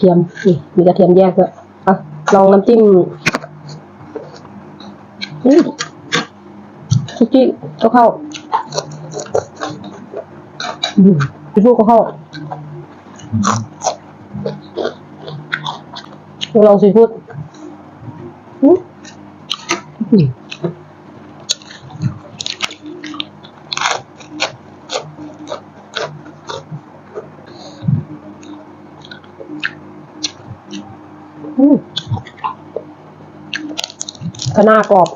เทียมนี่มีกระเทียมแยกด้วยอะลองน้ำจิ้มอืมซุกี้ก็เข้าพี่พูดก็เข้าลองซีฟู้ดอืม คะน้ากรอบ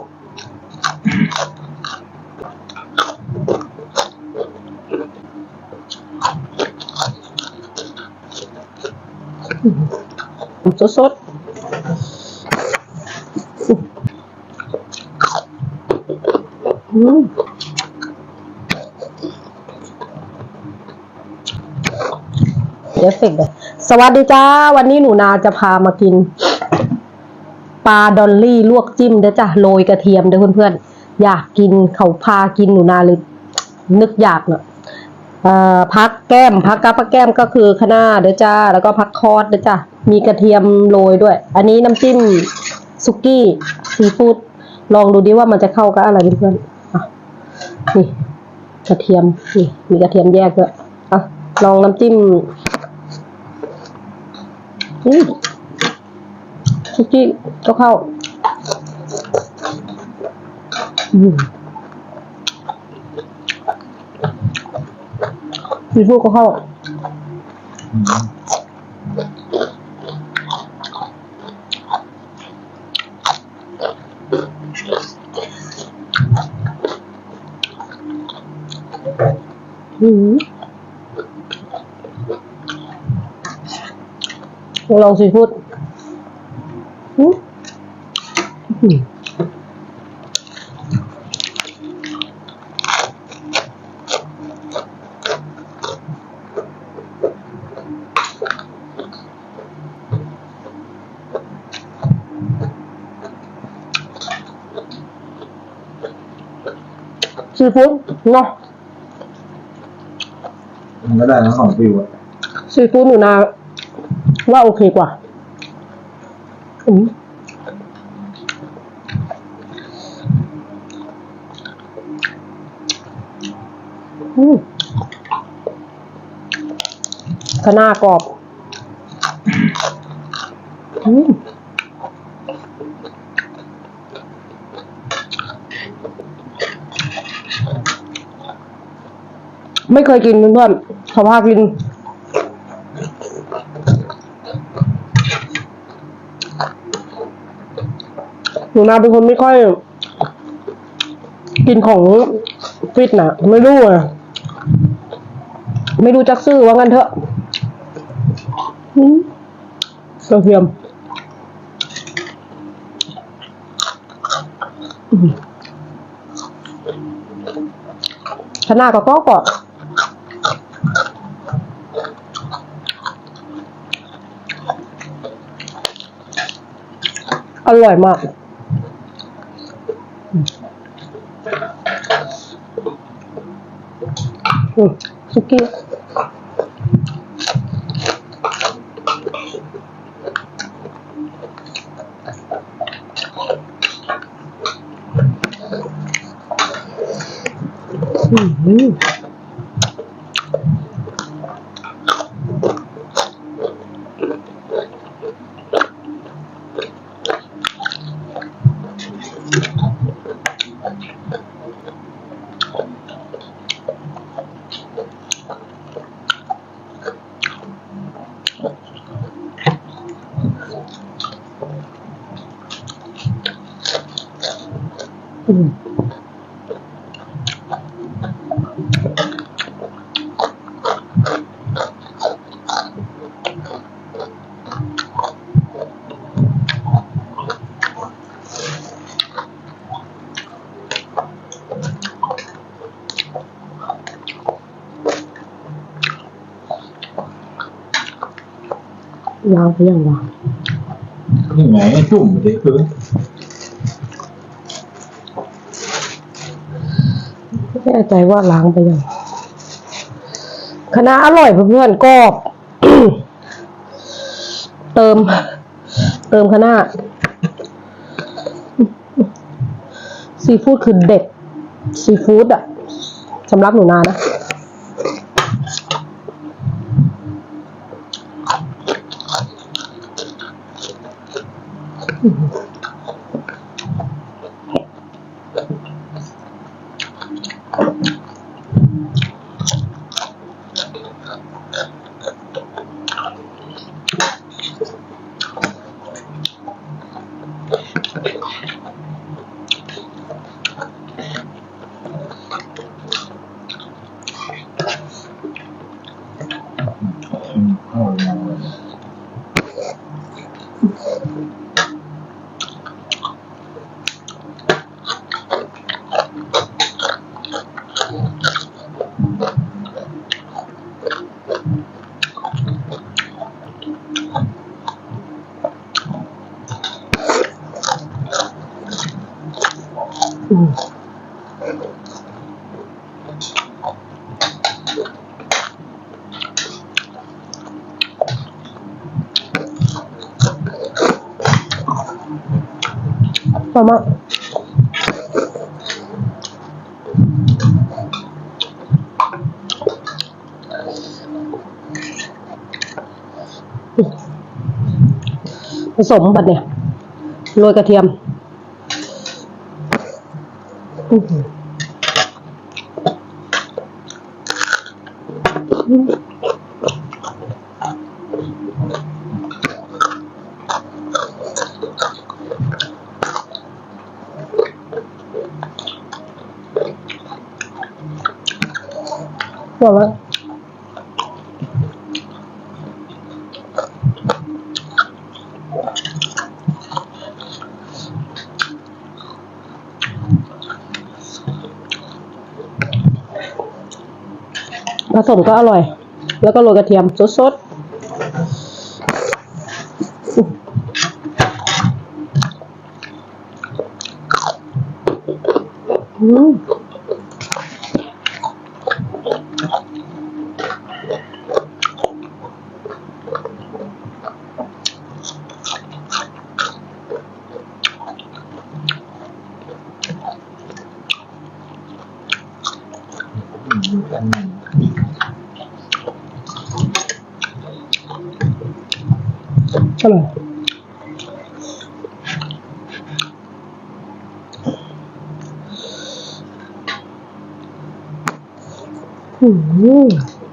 สดสดๆอืมเดี๋ยวเฟกเลยสวัสดีจ้า วันนี้หนูนาจะพามากิน ปลาดอลลี่ลวกจิ้มเด้อจ้ะโรยกระเทียมเด้อเพื่อนๆ อยากกินเขาพากินหนูนาเลยนึกอยากเนาะพักแก้มพักกับพักแก้มก็คือคะน้าเด้อจ้า แล้วก็พักคอสเด้อจ้ามีกระเทียมโรยด้วย อันนี้น้ำจิ้มสุกี้ซีฟู้ดลองดูดิว่ามันจะเข้ากับอะไรเพื่อนๆนี่กระเทียมนี่มีกระเทียมแยกด้วยอะลองน้ำจิ้มอืม สุกี้ก็เข้าอืมซีฟู้ดก็เข้าอืมลองซีฟู้ดอืมอืม ซีฟู้ดเนาะมันก็ได้ทั้งสองฟิวอะซีฟู้ดหนูนาว่าโอเคกว่า อืม อืมคะน้ากรอบมไม่เคยกินเพื่อนๆเขาพากิน หนูนาเป็นคนไม่ค่อย กินของฟิตนะไม่รู้อะ ไม่รู้จักซื้อว่างั้นเถอะอืมกระเทียมอืมชนะก็ก็ก็อร่อยมากอืมสุกี้ อืม ยาวไปยังวะนี่ไงจุ่มดิคือไม่แน่ใจว่าล้างไปยังคณะอร่อยเพื่อนๆกรอบเติม เติมข้างหน้าซีฟู้ดคือเด็ดซีฟู้ดอะสำหรับหนูนานะ ต่อมาผสมบัดเนี่ยโรยกระเทียมอื้อ บอกว่าผสมก็อร่อย แล้วก็โรยกระเทียมสดๆอืม อ ร่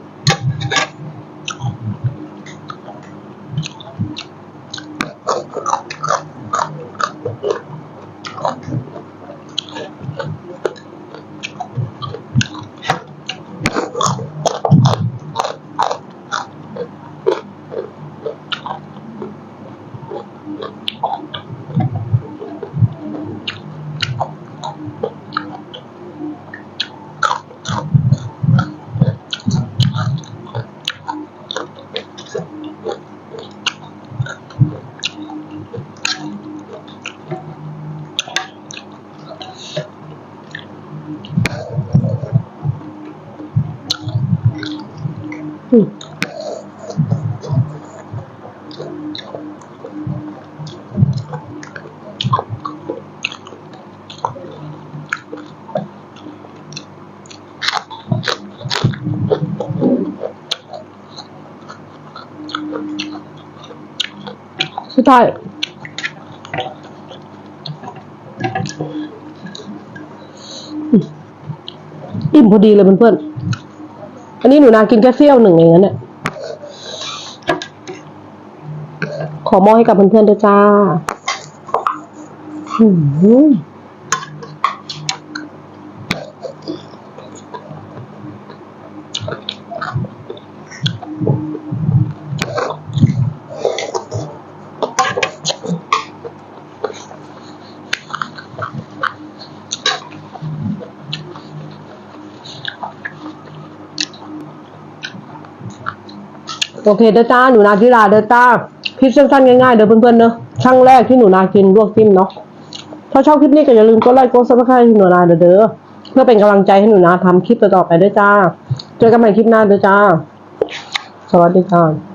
สุดท้ายอิ่มพอดีเลยเพื่อนๆอันนี้หนูนากินแค่เสี้ยวหนึ่งเองนะเนี่ย ขอมอบให้กับเพื่อนๆด้วยจ้าโอเคเด้อจ้าหนูนาทิราเด้อจ้า คลิปสั้นๆง่ายๆเด้อเพื่อนๆเนอะครั้งแรกที่หนูนากินลวกจิ้มเนาะถ้าชอบคลิปนี้ก็อย่าลืมกดไลค์กดซับสไครต์ให้หนูนาเด้อเด้อเพื่อเป็นกำลังใจให้หนูนาทำคลิปต่อๆไปด้วยจ้า เจอกันใหม่คลิปหน้าเด้อจ้า สวัสดีค่ะ